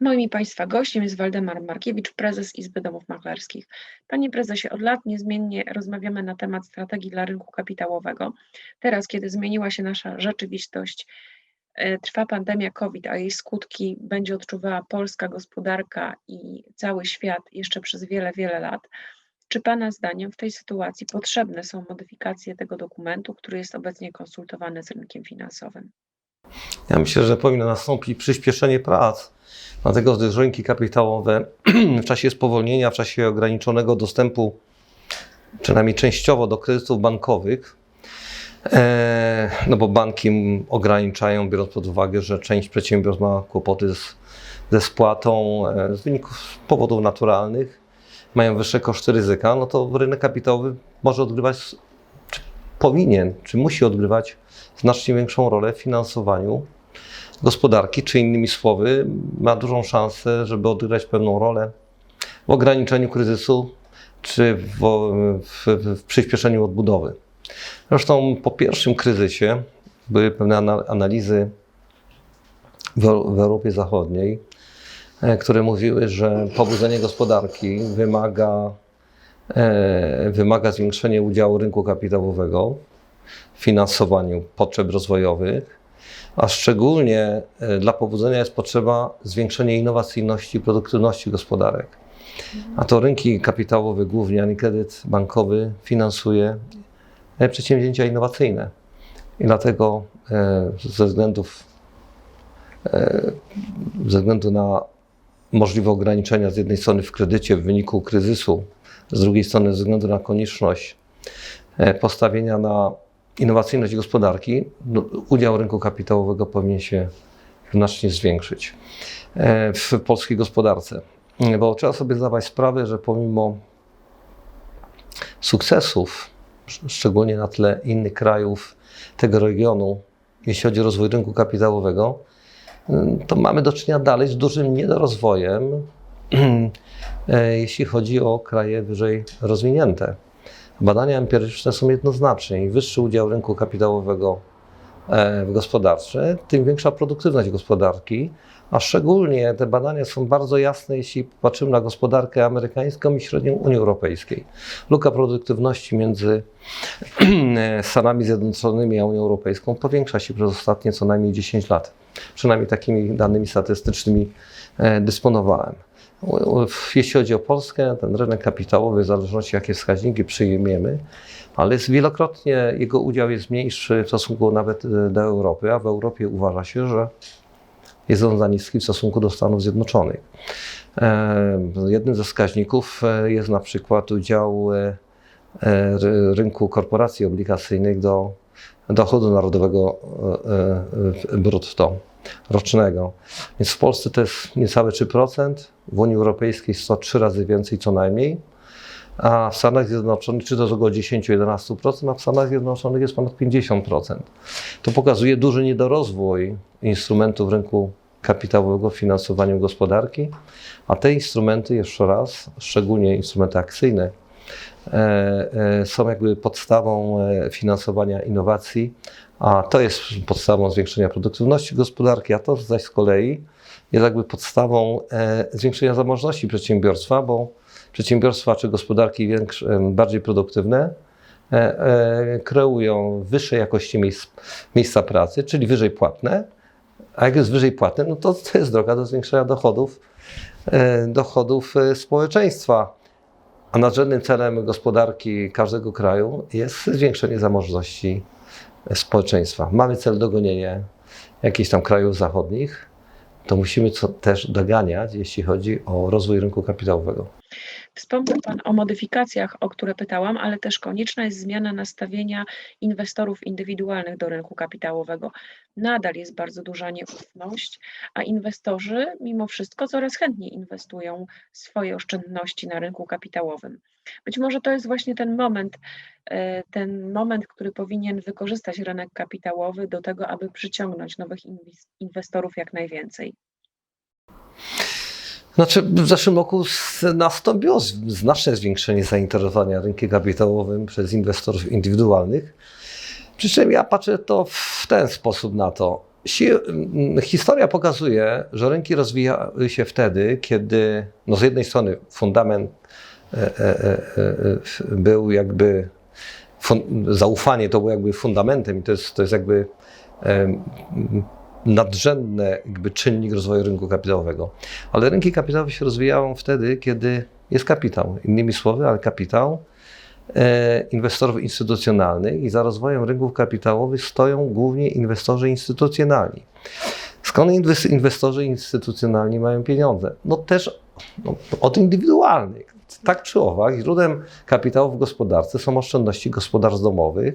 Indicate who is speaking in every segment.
Speaker 1: Moim i Państwa gościem jest Waldemar Markiewicz, prezes Izby Domów Maklerskich. Panie prezesie, od lat niezmiennie rozmawiamy na temat strategii dla rynku kapitałowego. Teraz, kiedy zmieniła się nasza rzeczywistość, e, trwa pandemia COVID, a jej skutki będzie odczuwała polska gospodarka i cały świat jeszcze przez wiele, wiele lat. Czy Pana zdaniem w tej sytuacji potrzebne są modyfikacje tego dokumentu, który jest obecnie konsultowany z rynkiem finansowym?
Speaker 2: Ja myślę, że powinno nastąpić przyspieszenie prac, dlatego że rynki kapitałowe w czasie spowolnienia, w czasie ograniczonego dostępu, przynajmniej częściowo do kredytów bankowych, e, no bo banki ograniczają, biorąc pod uwagę, że część przedsiębiorstw ma kłopoty z, ze spłatą e, z wyników powodów naturalnych, mają wyższe koszty ryzyka, no to rynek kapitałowy może odgrywać, czy powinien, czy musi odgrywać znacznie większą rolę w finansowaniu gospodarki, czy innymi słowy, ma dużą szansę, żeby odegrać pewną rolę w ograniczeniu kryzysu, czy w, w, w przyspieszeniu odbudowy. Zresztą po pierwszym kryzysie były pewne ana- analizy w, w Europie Zachodniej, e, które mówiły, że pobudzenie gospodarki wymaga, e, wymaga zwiększenia udziału rynku kapitałowego w finansowaniu potrzeb rozwojowych, a szczególnie e, dla pobudzenia jest potrzeba zwiększenia innowacyjności i produktywności gospodarek. A to rynki kapitałowe głównie, a nie kredyt bankowy finansuje e, przedsięwzięcia innowacyjne. I dlatego e, ze względów ze względu na możliwe ograniczenia z jednej strony w kredycie w wyniku kryzysu, z drugiej strony ze względu na konieczność postawienia na innowacyjność gospodarki, no, udział rynku kapitałowego powinien się znacznie zwiększyć e, w polskiej gospodarce. Bo trzeba sobie zdawać sprawę, że pomimo sukcesów, sz- szczególnie na tle innych krajów tego regionu, jeśli chodzi o rozwój rynku kapitałowego, ym, to mamy do czynienia dalej z dużym niedorozwojem, e, jeśli chodzi o kraje wyżej rozwinięte. Badania empiryczne są jednoznaczne. Im wyższy udział rynku kapitałowego e, w gospodarce, tym większa produktywność gospodarki, a szczególnie te badania są bardzo jasne, jeśli patrzymy na gospodarkę amerykańską i średnią Unii Europejskiej. Luka produktywności między Stanami Zjednoczonymi a Unią Europejską powiększa się przez ostatnie co najmniej 10 lat. Przynajmniej takimi danymi statystycznymi e, dysponowałem. Jeśli chodzi o Polskę, ten rynek kapitałowy, w zależności jakie wskaźniki przyjmiemy, ale jest wielokrotnie jego udział jest mniejszy w stosunku nawet e, do Europy, a w Europie uważa się, że jest on za niski w stosunku do Stanów Zjednoczonych. E, Jednym ze wskaźników e, jest na przykład udział e, ry- rynku korporacji obligacyjnych do dochodu narodowego brutto rocznego. Więc w Polsce to jest niecałe 3%, w Unii Europejskiej jest to 3 razy więcej co najmniej, a w Stanach Zjednoczonych czy to jest około 10-11%, a w Stanach Zjednoczonych jest ponad 50%. To pokazuje duży niedorozwój instrumentów rynku kapitałowego w finansowaniu gospodarki, a te instrumenty, jeszcze raz, szczególnie instrumenty akcyjne, e, e, są jakby podstawą e, finansowania innowacji, a to jest podstawą zwiększenia produktywności gospodarki, a to zaś z kolei jest jakby podstawą e, zwiększenia zamożności przedsiębiorstwa, bo przedsiębiorstwa czy gospodarki większe, bardziej produktywne e, e, kreują wyższej jakości miejsc, miejsca pracy, czyli wyżej płatne, a jak jest wyżej płatne, no to to jest droga do zwiększenia dochodów, dochodów społeczeństwa. A nadrzędnym celem gospodarki każdego kraju jest zwiększenie zamożności społeczeństwa. Mamy cel dogonienia jakichś tam krajów zachodnich, to musimy co też doganiać, jeśli chodzi o rozwój rynku kapitałowego.
Speaker 1: Wspomniał Pan o modyfikacjach, o które pytałam, ale też konieczna jest zmiana nastawienia inwestorów indywidualnych do rynku kapitałowego. Nadal jest bardzo duża nieufność, a inwestorzy mimo wszystko coraz chętniej inwestują swoje oszczędności na rynku kapitałowym. Być może to jest właśnie ten moment, e, ten moment, który powinien wykorzystać rynek kapitałowy do tego, aby przyciągnąć nowych inwestorów jak najwięcej.
Speaker 2: Znaczy, w zeszłym roku nastąpiło znaczne zwiększenie zainteresowania rynkiem kapitałowym przez inwestorów indywidualnych. Przy czym ja patrzę to w ten sposób na to. Si- m, Historia pokazuje, że rynki rozwijały się wtedy, kiedy no z jednej strony fundament e, e, e, był jakby, zaufanie to było jakby fundamentem i to jest, to jest jakby nadrzędny jakby czynnik rozwoju rynku kapitałowego. Ale rynki kapitałowe się rozwijają wtedy, kiedy jest kapitał. Innymi słowy, ale kapitał e, inwestorów instytucjonalnych i za rozwojem rynków kapitałowych stoją głównie inwestorzy instytucjonalni. Skąd inwes- inwestorzy instytucjonalni mają pieniądze? No też no, od indywidualnych. Tak czy owak, źródłem kapitału w gospodarce są oszczędności gospodarstw domowych,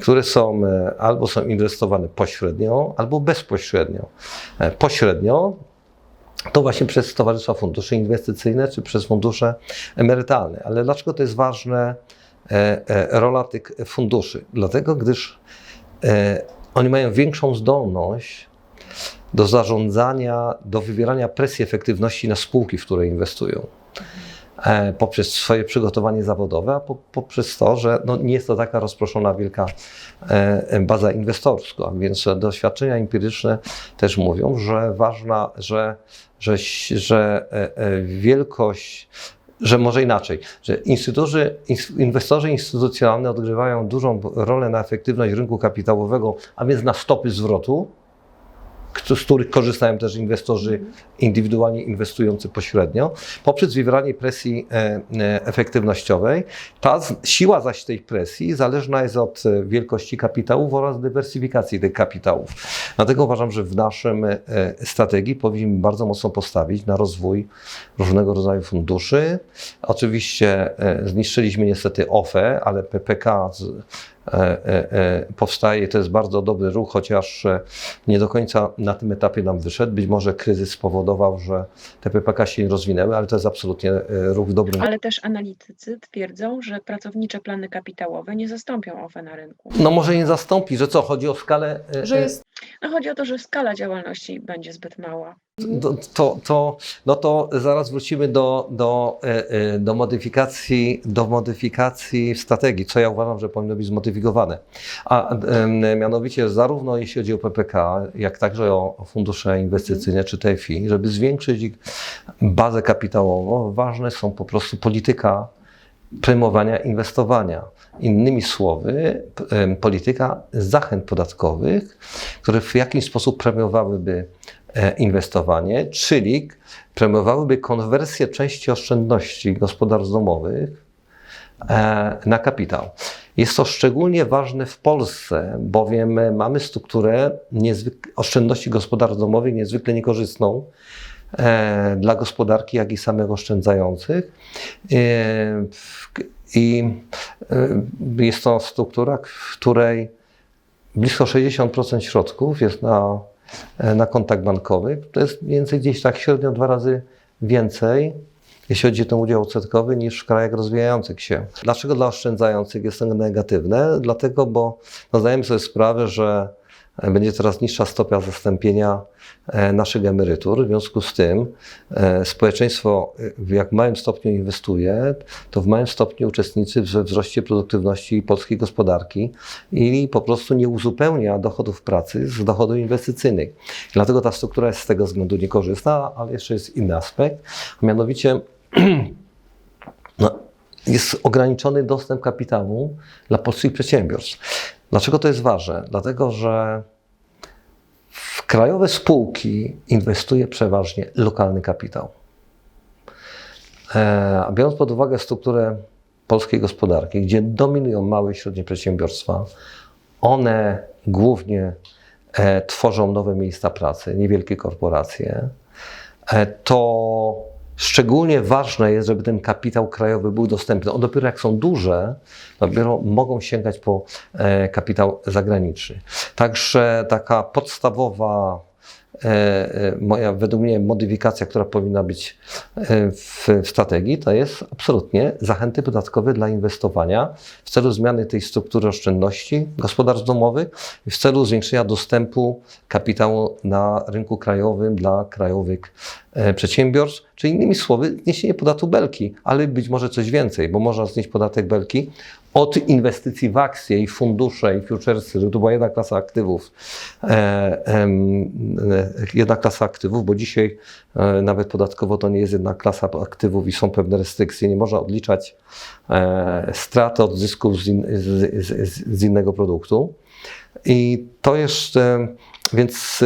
Speaker 2: które są e, albo są inwestowane pośrednio, albo bezpośrednio. E, Pośrednio to właśnie przez towarzystwa fundusze inwestycyjne czy przez fundusze emerytalne. Ale dlaczego to jest ważne, e, rola tych funduszy? Dlatego, gdyż oni mają większą zdolność do zarządzania, do wywierania presji efektywności na spółki, w które inwestują. E, poprzez swoje przygotowanie zawodowe, a po, poprzez to, że no, nie jest to taka rozproszona wielka e, baza inwestorska, więc doświadczenia empiryczne też mówią, że ważna, że, że, że e, wielkość, że może inaczej, że instyturzy, ins- inwestorzy instytucjonalni odgrywają dużą rolę na efektywność rynku kapitałowego, a więc na stopy zwrotu, z których korzystają też inwestorzy indywidualnie inwestujący pośrednio, poprzez wywieranie presji e, e, efektywnościowej. Ta siła zaś tej presji zależna jest od e, wielkości kapitałów oraz dywersyfikacji tych kapitałów. Dlatego uważam, że w naszym strategii powinniśmy bardzo mocno postawić na rozwój różnego rodzaju funduszy. Oczywiście zniszczyliśmy niestety OFE, ale PPK powstaje. To jest bardzo dobry ruch, chociaż e, nie do końca na tym etapie nam wyszedł. Być może kryzys spowodował, że te PPK się nie rozwinęły, ale to jest absolutnie e, ruch w dobrym
Speaker 1: Ale też analitycy twierdzą, że pracownicze plany kapitałowe nie zastąpią OFE na rynku.
Speaker 2: No może nie zastąpi, że co, chodzi o skalę? e,
Speaker 3: Że
Speaker 2: e,
Speaker 3: jest
Speaker 1: No chodzi o to, że skala działalności będzie zbyt mała.
Speaker 2: To, to, to, no to zaraz wrócimy do, do, e, e, do, modyfikacji, do modyfikacji strategii, co ja uważam, że powinno być zmodyfikowane. A mianowicie zarówno jeśli chodzi o PPK, jak także o fundusze inwestycyjne czy TFI, żeby zwiększyć ich bazę kapitałową, ważne są po prostu polityka prymowania inwestowania. Innymi słowy, polityka zachęt podatkowych, które w jakiś sposób premiowałyby inwestowanie, czyli premiowałyby konwersję części oszczędności gospodarstw domowych e, na kapitał. Jest to szczególnie ważne w Polsce, bowiem e, mamy strukturę oszczędności gospodarstw domowych niezwykle niekorzystną e, dla gospodarki, jak i samych oszczędzających. E, I e, jest to struktura, w której blisko 60% środków jest na, e, na kontach bankowych. To jest więcej gdzieś tak średnio dwa razy więcej, jeśli chodzi o ten udział odsetkowy, niż w krajach rozwijających się. Dlaczego dla oszczędzających jest to negatywne? Dlatego, bo no zdajemy sobie sprawę, że e, będzie coraz niższa stopa zastąpienia e, naszych emerytur. W związku z tym e, społeczeństwo e, w jak małym stopniu inwestuje, to w małym stopniu uczestniczy we wzroście produktywności polskiej gospodarki i po prostu nie uzupełnia dochodów pracy z dochodów inwestycyjnych. Dlatego ta struktura jest z tego względu niekorzystna, ale jeszcze jest inny aspekt, a mianowicie no, jest ograniczony dostęp kapitału dla polskich przedsiębiorstw. Dlaczego to jest ważne? Dlatego, że w krajowe spółki inwestuje przeważnie lokalny kapitał. E, A biorąc pod uwagę strukturę polskiej gospodarki, gdzie dominują małe i średnie przedsiębiorstwa, one głównie e, tworzą nowe miejsca pracy, niewielkie korporacje, e, to szczególnie ważne jest, żeby ten kapitał krajowy był dostępny. On dopiero jak są duże, dopiero mogą sięgać po e, kapitał zagraniczny. Także taka podstawowa moja, według mnie, modyfikacja, która powinna być e, w, strategii, to jest absolutnie zachęty podatkowe dla inwestowania w celu zmiany tej struktury oszczędności gospodarstw domowych i w celu zwiększenia dostępu kapitału na rynku krajowym dla krajowych e, przedsiębiorstw, czy innymi słowy, zniesienie podatku belki, ale być może coś więcej, bo można znieść podatek belki od inwestycji w akcje i fundusze i futuresy, to była jedna klasa aktywów, e, e, jedna klasa aktywów, bo dzisiaj e, nawet podatkowo to nie jest jedna klasa aktywów i są pewne restrykcje, nie można odliczać e, strat od zysków z, in, z, z, z innego produktu. I to jeszcze, więc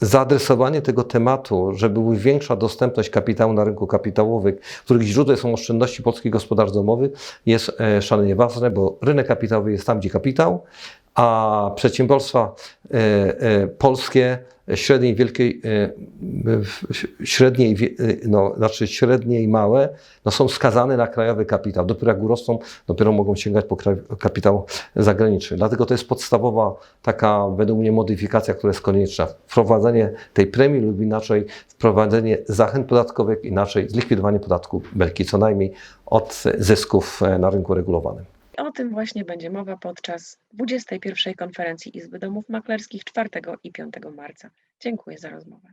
Speaker 2: zaadresowanie tego tematu, żeby była większa dostępność kapitału na rynku kapitałowym, których źródłem są oszczędności polskich gospodarstw domowych, jest e, szalenie ważne, bo rynek kapitałowy jest tam, gdzie kapitał, a przedsiębiorstwa e, e, polskie średniej, wielkiej, e, średniej, e, no, znaczy średnie i małe, no są skazane na krajowy kapitał. Dopiero jak urosną, dopiero mogą sięgać po kapitał zagraniczny. Dlatego to jest podstawowa taka, według mnie, modyfikacja, która jest konieczna. Wprowadzenie tej premii lub inaczej wprowadzenie zachęt podatkowych, inaczej zlikwidowanie podatku belki, co najmniej od zysków e, na rynku regulowanym.
Speaker 1: O tym właśnie będzie mowa podczas 21. konferencji Izby Domów Maklerskich 4 i 5 marca. Dziękuję za rozmowę.